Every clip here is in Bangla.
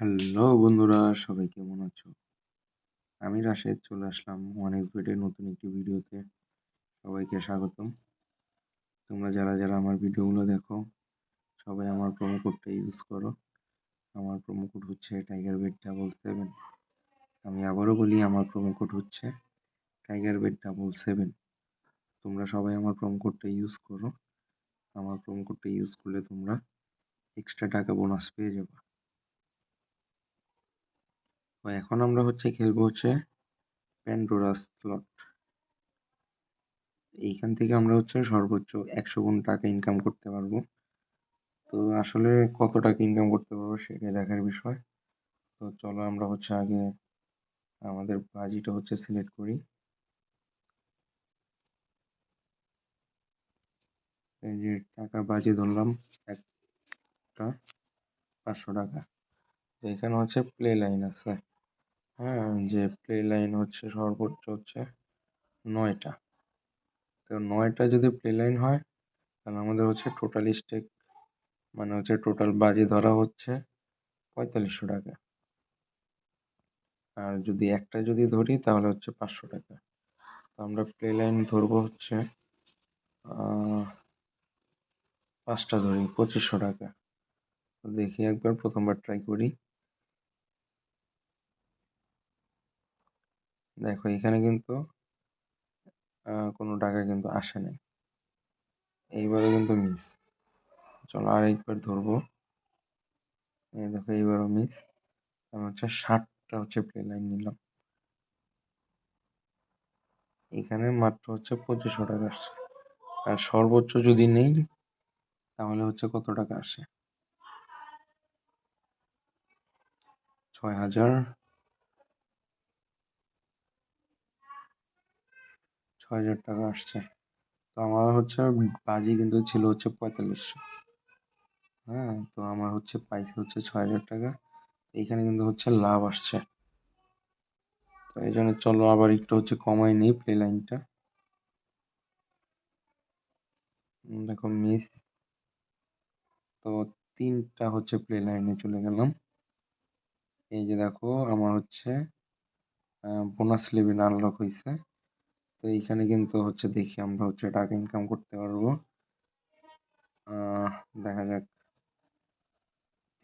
হ্যালো বন্ধুরা, সবাই কেমন আছো? আমি রাশেদ, চলে আসলাম অনেক ভিডিও নতুন একটি ভিডিওতে। সবাইকে স্বাগতম। তোমরা যারা যারা আমার ভিডিওগুলো দেখো, সবাই আমার প্রোমো কোডটা ইউজ করো। আমার প্রোমো কোড হচ্ছে টাইগার বেড ডাবল সেভেন আমি আবারও বলি, আমার প্রোমো কোড হচ্ছে টাইগার বেড ডাবল সেভেন তোমরা সবাই আমার প্রোমো কোডটা ইউজ করো। আমার প্রোমো কোডটা ইউজ করলে তোমরা এক্সট্রা টাকা বোনাস পেয়ে যাবে। এখন আমরা হচ্ছে খেলব হচ্ছে প্যান্ডোরা স্লট এইখান থেকে আমরা হচ্ছে সর্বোচ্চ একশো গুণ টাকা ইনকাম করতে পারব। তো আসলে কত টাকা ইনকাম করতে পারব সেটা দেখার বিষয়। তো চলো আমরা হচ্ছে আগে আমাদের বাজিটা হচ্ছে সিলেক্ট করি। এই যে টাকা বাজি ধরলাম, একটা পাঁচশো টাকা। এখানে হচ্ছে প্লে লাইন আছে। হ্যাঁ যে প্লে লাইন হচ্ছে সর্বোচ্চ হচ্ছে নয়টা। তো নয়টা যদি প্লে লাইন হয়, তাহলে আমাদের হচ্ছে টোটাল স্টেক মানে হচ্ছে টোটাল বাজি ধরা হচ্ছে পঁয়তাল্লিশশো টাকা। আর যদি একটা যদি ধরি, তাহলে হচ্ছে পাঁচশো টাকা। তো আমরা প্লে লাইন ধরবো হচ্ছে পাঁচটা ধরি, পঁচিশশো টাকা। দেখি একবার, প্রথমবার ট্রাই করি। দেখো, এখানে কিন্তু কোনো টাকা কিন্তু আসে নাই। এইবারও কিন্তু মিস চলো আর একবার ধরবো দেখো, এইবারও মিস আমি হচ্ছে ষাটটা হচ্ছে প্লে লাইন নিলাম। এখানে মাত্র হচ্ছে পঁচিশশো টাকা আসছে। আর সর্বোচ্চ যদি নেই, তাহলে হচ্ছে কত টাকা আসে? ছয় হাজার ছয় হাজার টাকা আসছে। তো আমার হচ্ছে বাজি কিন্তু ছিল হচ্ছে পঁয়তাল্লিশশো। হ্যাঁ তো আমার হচ্ছে পাইছে হচ্ছে ছয় হাজার টাকা এইখানে কিন্তু হচ্ছে লাভ আসছে। তো এই জন্য চলো আবার একটু হচ্ছে কমাই নিই প্লে লাইনটা দেখো মিস তো তিনটা হচ্ছে প্লে লাইনে চলে গেলাম। এই যে দেখো, আমার হচ্ছে বোনাস লেভেল আনলক হয়েছে এইখানে কিন্তু হচ্ছে দেখি আমরা হচ্ছে টাকা ইনকাম করতে পারব। দেখা যাক।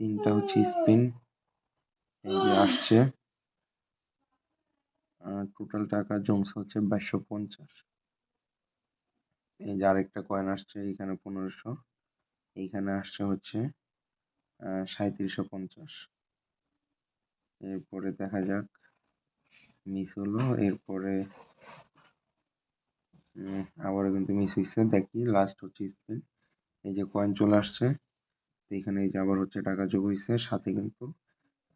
তিনটা হচ্ছে স্পিন আসছে। টোটাল টাকা জমছে হচ্ছে বাইশশো পঞ্চাশ। এই যে আরেকটা কয়েন আসছে এইখানে পনেরোশো। এইখানে আসছে হচ্ছে সাঁত্রিশশো পঞ্চাশ। এরপরে দেখা যাক মিস হলো। এরপরে আবারও কিন্তু মিস হয়েছে দেখি লাস্ট হচ্ছে স্পিন এই যে কয়েন চলে আসছে এখানে এই যে আবার হচ্ছে টাকা যোগ হয়েছে সাথে কিন্তু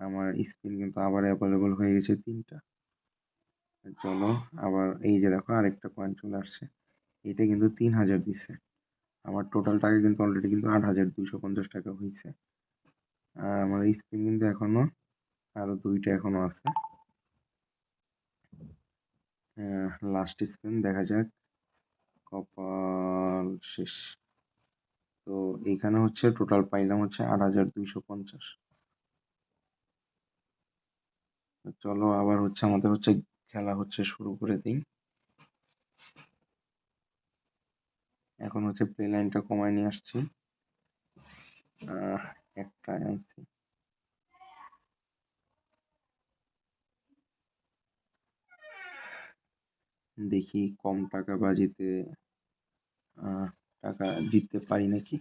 আমার স্পিন কিন্তু আবার অ্যাভেলেবল হয়ে গেছে তিনটা। চলো, আবার এই যে দেখো, আরেকটা কয়েন চলে আসছে। এটা কিন্তু তিন হাজার দিছে। আমার টোটাল টাকা কিন্তু অলরেডি কিন্তু আট হাজার দুইশো পঞ্চাশ টাকা হয়েছে আর আমার স্পিন কিন্তু এখনও আরও দুইটা এখনও আছে। লাস্ট স্পিন দেখা যাক। কপাল শেষ। তো এখানে হচ্ছে টোটাল পাইলাম হচ্ছে আট হাজার দুইশো পঞ্চাশ। চলো আবার হচ্ছে আমাদের হচ্ছে খেলা হচ্ছে শুরু করে দিই। এখন হচ্ছে প্লে লাইনটা কমায় নিয়ে আসছি। একটা আনছি দেখি কম টাকা বাজিতে টাকা জিততে পারি নাকি?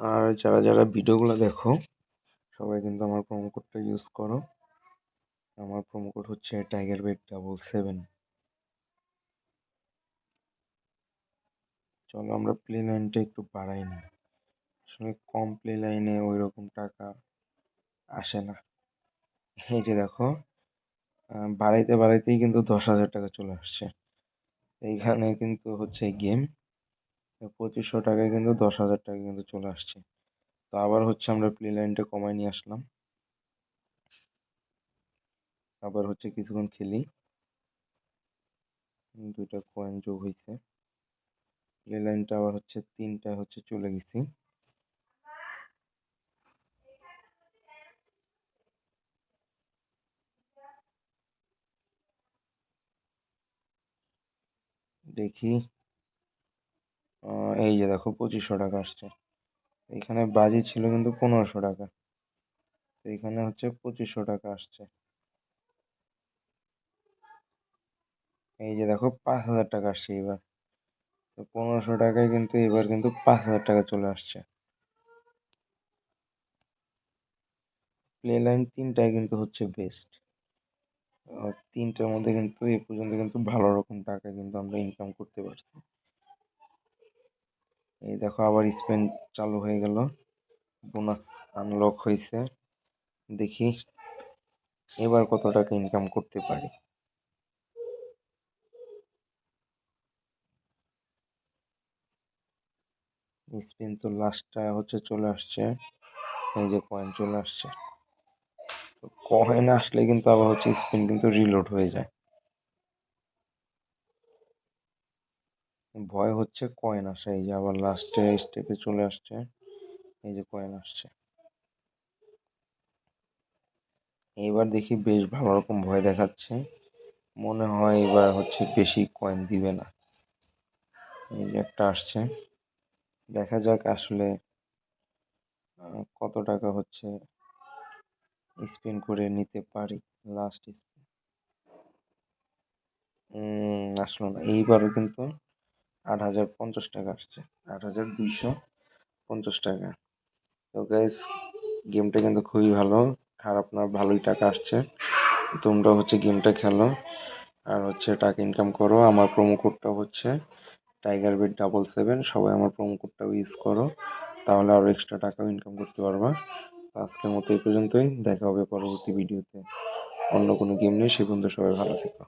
আর যারা যারা ভিডিওগুলো দেখো, সবাই কিন্তু আমার প্রোমো কোডটা ইউজ করো। আমার প্রোমো কোড হচ্ছে টাইগার বেড ডাবল সেভেন চলো আমরা প্লে লাইনটা একটু বাড়াই নিই আসলে কম লাইনে ওই রকম টাকা আসে না। এই যে দেখো বাড়াইতে বাড়াইতেই কিন্তু দশ হাজার টাকা চলে আসছে। এইখানে কিন্তু হচ্ছে গেম পঁচিশশো টাকায় কিন্তু দশ হাজার টাকা কিন্তু চলে আসছে। তো আবার হচ্ছে আমরা প্লে লাইনটা কমায় নিয়ে আসলাম। আবার হচ্ছে কিছুক্ষণ খেলি। দুইটা কয়েন যোগ হয়েছে প্লে লাইনটা আবার হচ্ছে তিনটা হচ্ছে চলে গেছি। দেখি। এই যে দেখো পঁচিশশো টাকা আসছে। এখানে বাজি ছিল কিন্তু পনেরোশো টাকা। তো এখানে হচ্ছে পঁচিশশো টাকা আসছে। এই যে দেখো পাঁচ হাজার টাকা আসছে এবার। তো পনেরোশো টাকায় কিন্তু এবার কিন্তু পাঁচ হাজার টাকা চলে আসছে। প্লে লাইন তিনটায় কিন্তু হচ্ছে বেস্ট তিনটার মধ্যে কিন্তু এই পর্যন্ত কিন্তু ভালো রকম টাকা কিন্তু আমরা ইনকাম করতে পারছি। এই দেখো আবার স্পেন চালু হয়ে গেল। বোনাস আনলক হয়েছে। দেখি এবার কত টাকা ইনকাম করতে পারি। স্পিন তো লাস্টটা হচ্ছে চলে আসছে। এই যে কয়েন চলে আসছে। তো কয়েন আসলে কিন্তু আবার হচ্ছে স্পিন কিন্তু রিলোড হয়ে যায়। ভয় হচ্ছে কয়েন আসে, এই যে আবার লাস্টে স্টেপে চলে আসছে, এই যে কয়েন আসছে। এইবার দেখি বেশ ভালো রকম ভয় দেখাচ্ছে, মনে হয় এবার হচ্ছে বেশি কয়েন দিবে না। এই যে একটা আসছে, দেখা যাক আসলে কত টাকা হচ্ছে। স্পিন করে নিতে পারি লাস্ট স্পিন আসলো না। এইবারও কিন্তু আট হাজার পঞ্চাশ টাকা আসছে। আট হাজার দুইশো পঞ্চাশ টাকা। তো গাইস গেমটা কিন্তু খুবই ভালো। খারাপ না, ভালোই টাকা আসছে। তোমরা হচ্ছে গেমটা খেলো। আর হচ্ছে টাকা ইনকাম করো। আমার প্রোমো কোডটা হচ্ছে টাইগার বেড ডাবল সেভেন সবাই আমার প্রোমো কোডটা ইউজ করো। তাহলে আরও এক্সট্রা টাকাও ইনকাম করতে পারবা। আজকের মতো এই পর্যন্তই। দেখা হবে পরবর্তী ভিডিওতে। অন্য কোনো গেম নিয়ে, সে পর্যন্ত সবাই ভালো থেকো।